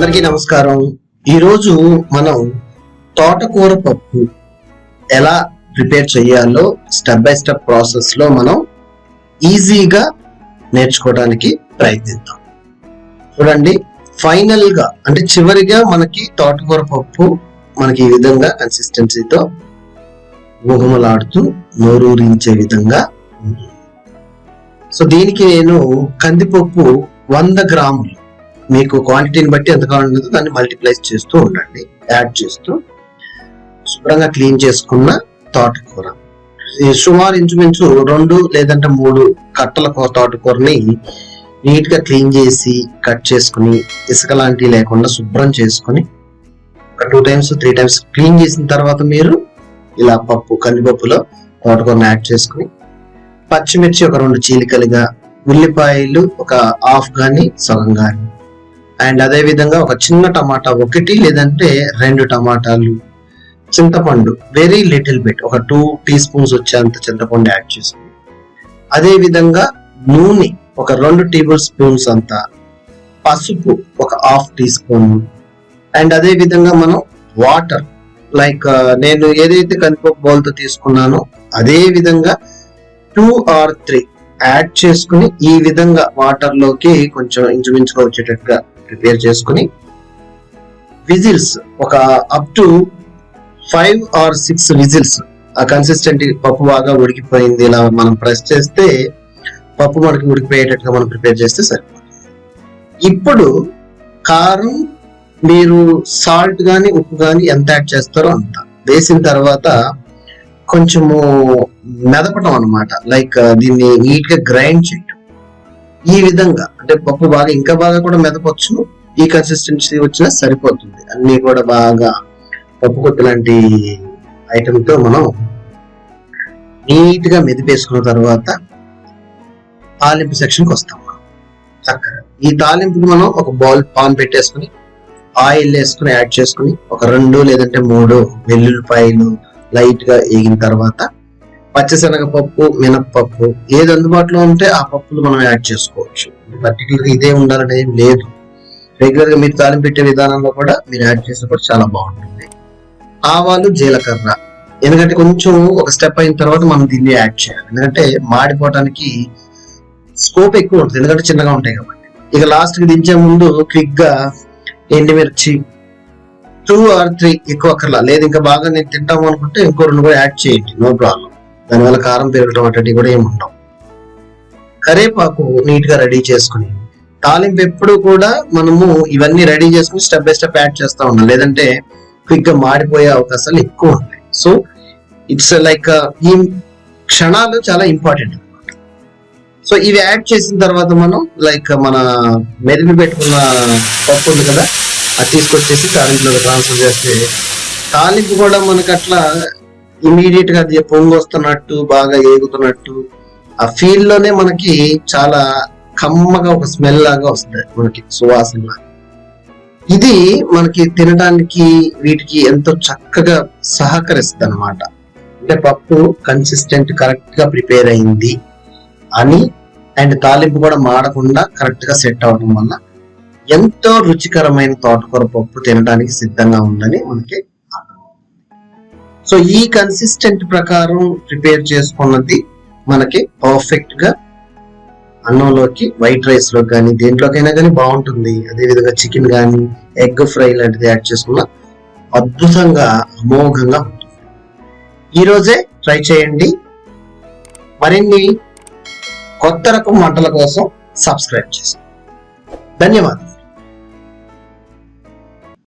అందరికీ నమస్కారం. ఈరోజు మనం తోటకూర పప్పు ఎలా ప్రిపేర్ చేయాలో స్టెప్ బై స్టెప్ ప్రాసెస్లో మనం ఈజీగా నేర్చుకోవడానికి ప్రయత్నిద్దాం. చూడండి ఫైనల్గా అంటే చివరిగా మనకి తోటకూర పప్పు మనకి ఈ విధంగా కన్సిస్టెన్సీతో గుహమలాడుతూ నోరూరించే విధంగా ఉంటుంది. సో దీనికి నేను కందిపప్పు వంద గ్రాములు మీకు క్వాంటిటీని బట్టి ఎంత కావాలంటే దాన్ని మల్టిప్లైస్ చేస్తూ ఉండండి. యాడ్ చేస్తూ శుభ్రంగా క్లీన్ చేసుకున్న తోటకూర. సుమారు ఇంచుమించు రెండు లేదంటే మూడు కట్టల తోటకూరని నీట్గా క్లీన్ చేసి కట్ చేసుకుని ఇసుక లాంటివి లేకుండా శుభ్రం చేసుకుని ఒక two times three times clean చేసిన తర్వాత మీరు ఇలా పప్పు కందిపప్పులో తోటకూరని యాడ్ చేసుకుని పచ్చిమిర్చి ఒక రెండు చీలికలుగా ఉల్లిపాయలు ఒక హాఫ్ కానీ సగం కానీ అండ్ అదే విధంగా ఒక చిన్న టమాటా ఒకటి లేదంటే రెండు టమాటాలు. చింతపండు వెరీ లిటిల్ బిట్ ఒక టూ టీ స్పూన్స్ వచ్చేంత చింతపండు యాడ్ చేసుకుని అదే విధంగా నూనె ఒక రెండు టేబుల్ స్పూన్స్ అంత. పసుపు ఒక హాఫ్ టీ స్పూన్ అండ్ అదే విధంగా మనం వాటర్ లైక్ uh, నేను ఏదైతే కందిపప్పు బౌల్తో తీసుకున్నానో అదే విధంగా టూ ఆర్ త్రీ యాడ్ చేసుకుని ఈ విధంగా వాటర్లోకి కొంచెం ఇంచుమించుగా వచ్చేటట్టుగా ప్రిపేర్ చేసుకుని విజిల్స్ ఒక up to five or six whistles ఆ కన్సిస్టెంట్ పప్పు బాగా ఉడికిపోయింది. ఇలా మనం ప్రెస్ చేస్తే పప్పు మనకి ఉడికిపోయేటట్టుగా మనం ప్రిపేర్ చేస్తే సరిపోతుంది. ఇప్పుడు కారం మీరు సాల్ట్ కానీ ఉప్పు కానీ ఎంత యాడ్ చేస్తారో అంత. వేసిన తర్వాత కొంచెము మెదపటం అన్నమాట. లైక్ దీన్ని నీట్గా గ్రైండ్ చేయండి. ఈ విధంగా అంటే పప్పు బాగా ఇంకా బాగా కూడా మెదపచ్చు. ఈ కన్సిస్టెన్సీ వచ్చినా సరిపోతుంది. అన్ని కూడా బాగా పప్పు కొట్టు లాంటి ఐటెంతో మనం నీట్గా మెదిపేసుకున్న తర్వాత తాలింపు సెక్షన్కి వస్తాం మనం. చక్కగా. ఈ తాలింపుకి మనం ఒక బౌల్ పాన్ పెట్టేసుకుని ఆయిల్ వేసుకుని యాడ్ చేసుకుని ఒక రెండు లేదంటే మూడు వెల్లుల్లిపాయలు లైట్గా వేగిన తర్వాత పచ్చిశనగపప్పు మినప్పప్పు ఏది అందుబాటులో ఉంటే ఆ పప్పులు మనం యాడ్ చేసుకోవచ్చు. పర్టికులర్గా ఇదే ఉండాలని ఏం లేదు. రెగ్యులర్గా మీరు తాలింపు పెట్టే విధానంలో కూడా మీరు యాడ్ చేసినప్పుడు చాలా బాగుంటుంది. ఆవాలు జీలకర్ర. ఎందుకంటే కొంచెం ఒక స్టెప్ అయిన తర్వాత మనం దీన్ని యాడ్ చేయాలి. ఎందుకంటే మాడిపోవటానికి స్కోప్ ఎక్కువ ఉంటుంది. ఎందుకంటే చిన్నగా ఉంటాయి కాబట్టి. ఇక లాస్ట్కి దించే ముందు క్విక్గా ఎండిమిర్చి ఎండుమిర్చి టూ ఆర్ త్రీ ఎక్కువ అక్కర్లా. లేదు ఇంకా బాగా నేను తింటాము అనుకుంటే ఇంకో రెండు కూడా యాడ్ చేయండి. నో ప్రాబ్లం దానివల్ల కారం పెరగడం అటువంటివి కూడా ఏమి ఉండవు. కరేపాకు నీట్గా రెడీ చేసుకుని తాలింపు ఎప్పుడు కూడా మనము ఇవన్నీ రెడీ చేసుకుని స్టెప్ బై స్టెప్ యాడ్ చేస్తూ ఉండాలి. లేదంటే క్విక్గా మాడిపోయే అవకాశాలు ఎక్కువ ఉంటాయి. సో ఇట్స్ లైక్ ఈ క్షణాలు చాలా ఇంపార్టెంట్ అనమాట సో ఇవి యాడ్ చేసిన తర్వాత మనం లైక్ మన మెదిపి పెట్టుకున్న పప్పు ఉంది కదా అది తీసుకొచ్చేసి తాలింపులో ట్రాన్స్ఫర్ చేస్తే తాలింపు కూడా మనకి అట్లా ఇమీడియట్గా అది వస్తున్నట్టు బాగా ఏగుతున్నట్టు ఆ ఫీల్లోనే మనకి చాలా కమ్మగా ఒక స్మెల్ లాగా వస్తుంది మనకి సువాసన ఇది మనకి తినడానికి వీటికి ఎంతో చక్కగా సహకరిస్తుంది అనమాట అంటే పప్పు కన్సిస్టెంట్ కరెక్ట్గా ప్రిపేర్ అయింది అని అండ్ తాలింపు కూడా మాడకుండా కరెక్ట్గా సెట్ అవడం వల్ల ఎంతో రుచికరమైన తోటకూర పప్పు తినడానికి సిద్ధంగా ఉందని మనకి సో ఈ కన్సిస్టెంట్ ప్రకారం ప్రిపేర్ చేసుకున్నది మనకి పర్ఫెక్ట్గా అన్నంలోకి వైట్ రైస్లో కానీ దేంట్లోకైనా కానీ బాగుంటుంది. అదేవిధంగా చికెన్ కానీ ఎగ్ ఫ్రై లాంటిది యాడ్ చేసుకున్న అద్భుతంగా అమోఘంగా ఉంటుంది. ఈరోజే ట్రై చేయండి. మరిన్ని కొత్త రకం వంటల కోసం సబ్స్క్రైబ్ చేసుకోండి ధన్యవాదాలు.